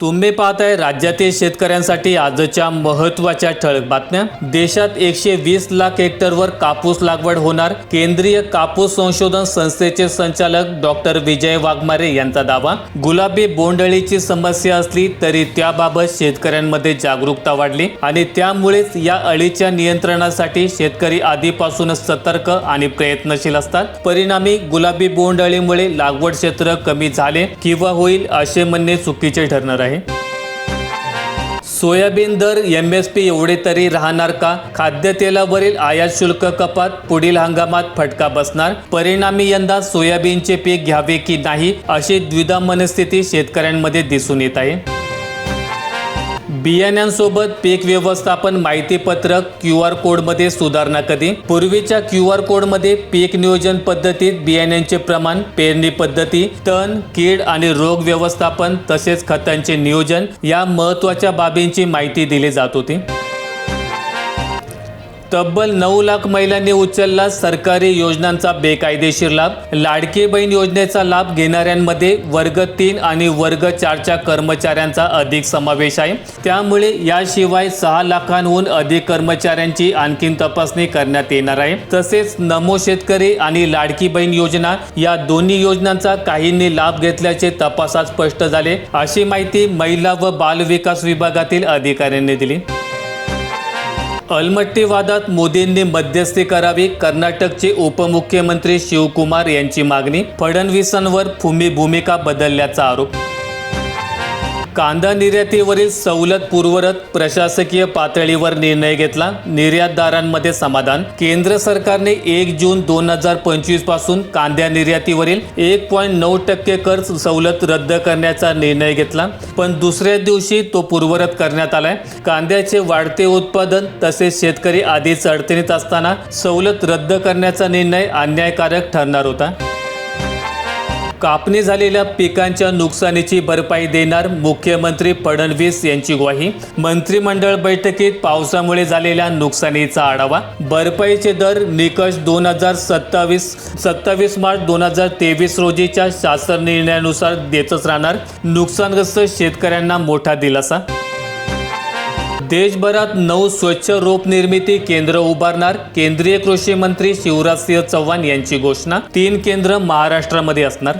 तुम्ही पाहताय राज्यातील शेतकऱ्यांसाठी आजच्या महत्त्वाच्या ठळक बातम्या. देशात एकशे वीस लाख हेक्टरवर कापूस लागवड होणार. केंद्रीय कापूस संशोधन संस्थेचे संचालक डॉक्टर विजय वाघमारे यांचा दावा. गुलाबी बोंडअळीची समस्या असली तरी त्याबाबत शेतकऱ्यांमध्ये जागरूकता वाढली आणि त्यामुळेच या अळीच्या नियंत्रणासाठी शेतकरी आधीपासूनच सतर्क आणि प्रयत्नशील असतात. परिणामी गुलाबी बोंडअळीमुळे लागवड क्षेत्र कमी झाले किंवा होईल असे म्हणणे चुकीचे ठरणार आहे. सोयाबीन दर एम एस पी एवढे तरी राहणार का? खाद्यतेलावरील आयात शुल्क कपात पुढील हंगामात फटका बसणार? परिणामी यंदा सोयाबीनचे पीक घ्यावे की नाही? अशी द्विधा मनस्थिती शेतकऱ्यांमध्ये दिसून येत आहे. बियाण्यांसोबत पीक व्यवस्थापन माहितीपत्रक क्यू आर कोडमध्ये सुधारणा कधी? पूर्वीच्या क्यू आर कोडमध्ये पीक नियोजन पद्धतीत बियाण्यांचे प्रमाण पेरणी पद्धती तण कीड आणि रोग व्यवस्थापन तसेच खतांचे नियोजन या महत्त्वाच्या बाबींची माहिती दिली जात होती. तब्बल नऊ लाख महिलांनी उचलला सरकारी योजनांचा बेकायदेशीर लाभ. लाडकी बहीण योजनेचा लाभ घेणाऱ्यांमध्ये वर्ग तीन आणि वर्ग चारच्या कर्मचाऱ्यांचा अधिक समावेश आहे. त्यामुळे याशिवाय सहा लाखांहून अधिक कर्मचाऱ्यांची आणखीन तपासणी करण्यात येणार आहे. तसेच नमो शेतकरी आणि लाडकी बहीण योजना या दोन्ही योजनांचा काहींनी लाभ घेतल्याचे तपासात स्पष्ट झाले. अशी माहिती महिला व बाल विकास विभागातील अधिकाऱ्यांनी दिली. अलमट्टीवादात मोदींनी मध्यस्थी करावी कर्नाटकचे उपमुख्यमंत्री शिवकुमार यांची मागणी फडणवीसांवर भूमी भूमिका बदलल्याचा आरोप कांदा निर्यातीवरील सवलत पूर्वरत प्रशासकीय पातळीवर निर्णय घेतला. निर्यातदारांमध्ये समाधान. केंद्र सरकारने एक जून दोन हजार पंचवीसपासून कांद्या निर्यातीवरील एक पॉईंट नऊ टक्के कर सवलत रद्द करण्याचा निर्णय घेतला. पण दुसऱ्या दिवशी तो पूर्वरत करण्यात आलाय. कांद्याचे वाढते उत्पादन तसेच शेतकरी आधीच अडचणीत असताना सवलत रद्द करण्याचा निर्णय अन्यायकारक ठरणार होता. कापणी झालेल्या पिकांच्या नुकसानीची भरपाई देणार मुख्यमंत्री फडणवीस यांची ग्वाही. मंत्रिमंडळ बैठकीत पावसामुळे झालेल्या नुकसानीचा आढावा. भरपाईचे दर निकष दोन हजार सत्तावीस सत्तावीस मार्च दोन हजार तेवीस रोजीच्या शासन निर्णयानुसार देतच राहणार. नुकसानग्रस्त शेतकऱ्यांना मोठा दिलासा. देशभरात नऊ स्वच्छ रोप निर्मिती केंद्र उभारणार. केंद्रीय कृषी मंत्री शिवराज सिंह चौहान यांची घोषणा. तीन केंद्र महाराष्ट्रामध्ये असणार.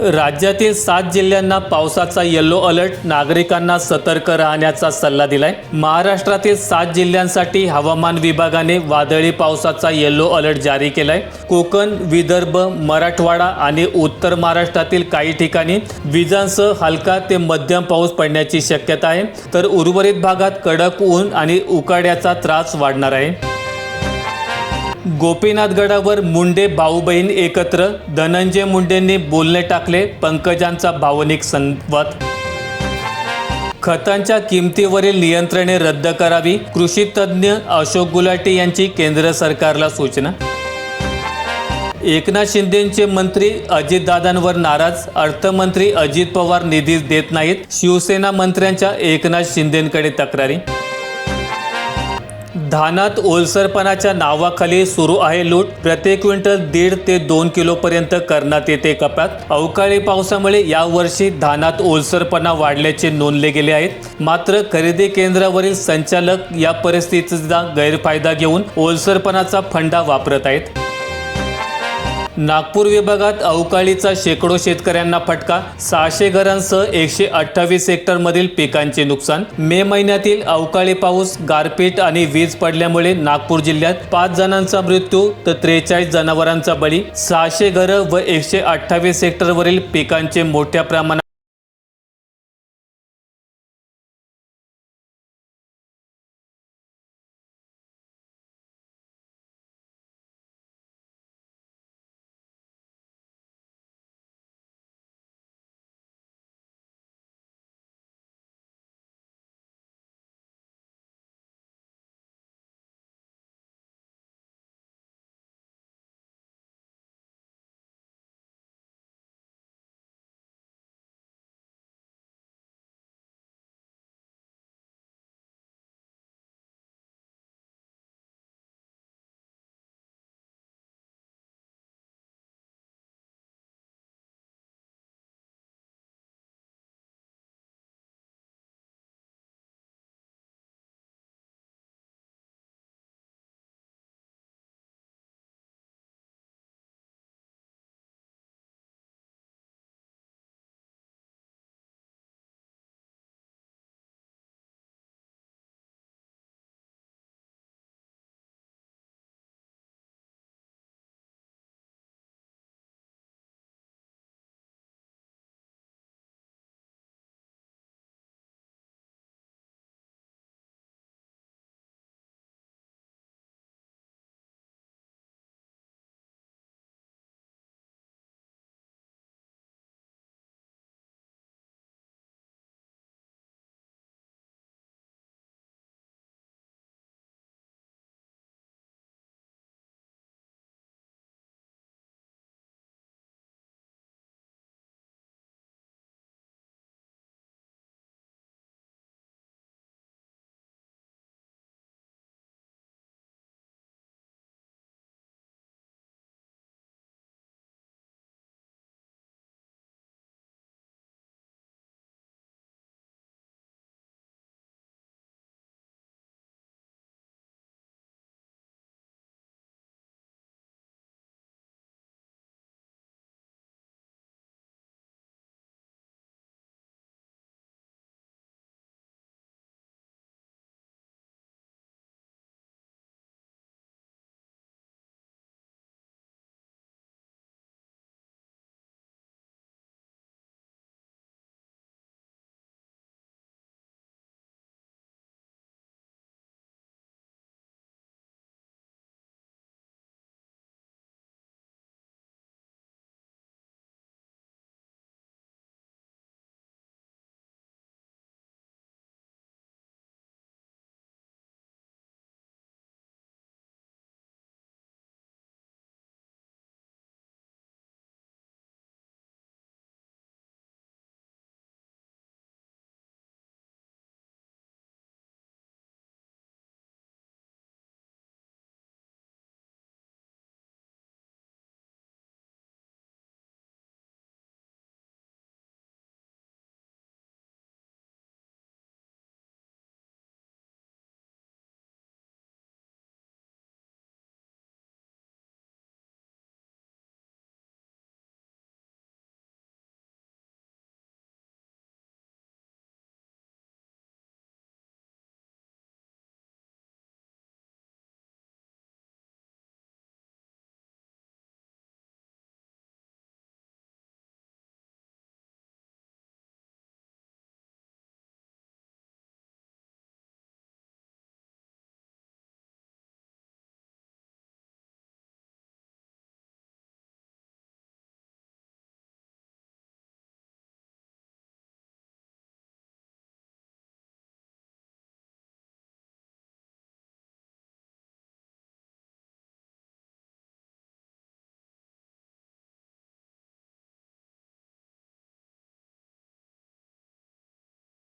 राज्यातील सात जिल्ह्यांना पावसाचा येलो अलर्ट नागरिकांना सतर्क राहण्याचा सल्ला दिलाय. महाराष्ट्रातील सात जिल्ह्यांसाठी हवामान विभागाने वादळी पावसाचा येलो अलर्ट जारी केलाय. कोकण विदर्भ मराठवाडा आणि उत्तर महाराष्ट्रातील काही ठिकाणी विजांसह हलका ते मध्यम पाऊस पडण्याची शक्यता आहे. तर उर्वरित भागात कडक ऊन आणि उकाड्याचा त्रास वाढणार आहे. गोपीनाथगडावर मुंडे भाऊ बहीण एकत्र धनंजय मुंडेंनी बोलणे टाकले पंकजांचा भावनिक संवाद. खतांच्या किमतीवरील नियंत्रणे रद्द करावी कृषी तज्ज्ञ अशोक गुलाटी यांची केंद्र सरकारला सूचना. एकनाथ शिंदेचे मंत्री अजितदादांवर नाराज अर्थमंत्री अजित पवार निधी देत नाहीत शिवसेना मंत्र्यांच्या एकनाथ शिंदेकडे तक्रारी. धानात ओलसरपणाच्या नावाखाली सुरू आहे लूट. प्रति क्विंटल दीड ते दोन किलोपर्यंत करण्यात येते कपात. अवकाळी पावसामुळे यावर्षी धानात ओलसरपणा वाढल्याचे नोंदले गेले आहेत. मात्र खरेदी केंद्रावरील संचालक या परिस्थितीचा गैरफायदा घेऊन ओलसरपणाचा फंडा वापरत आहेत. नागपूर विभागात अवकाळीचा शेकडो शेतकऱ्यांना फटका. सहाशे घरांसह एकशे अठ्ठावीस हेक्टरमधील पिकांचे नुकसान. मे महिन्यातील अवकाळी पाऊस गारपीट आणि वीज पडल्यामुळे नागपूर जिल्ह्यात पाच जणांचा मृत्यू तर त्रेचाळीस जनावरांचा बळी. सहाशे घरं व एकशे अठ्ठावीस हेक्टरवरील पिकांचे मोठ्या प्रमाणात